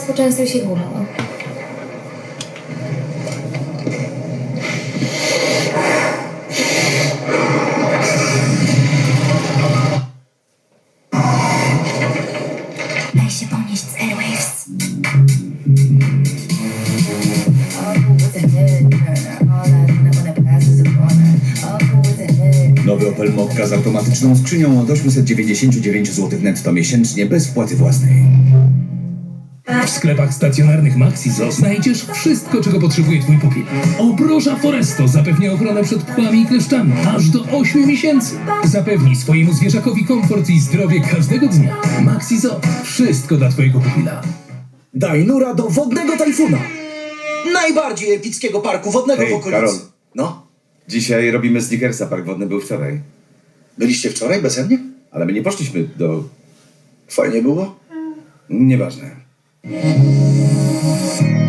Poczęstuj się gumą. Daj się z Airwaves. Nowy Opel z automatyczną skrzynią od 899 zł netto miesięcznie bez wpłaty własnej. W sklepach stacjonarnych Maxizo znajdziesz wszystko, czego potrzebuje Twój pupil. Obroża Foresto zapewnia ochronę przed pchłami i kleszczami aż do 8 miesięcy. Zapewnij swojemu zwierzakowi komfort i zdrowie każdego dnia. Maxizo, wszystko dla Twojego pupila. Daj nura do wodnego tajfuna! Najbardziej epickiego parku wodnego w okolicy. Karol. No, Dzisiaj robimy sneakersa, park wodny był wczoraj. byliście wczoraj beze mnie? Ale my nie poszliśmy do... Fajnie było. Nieważne. Música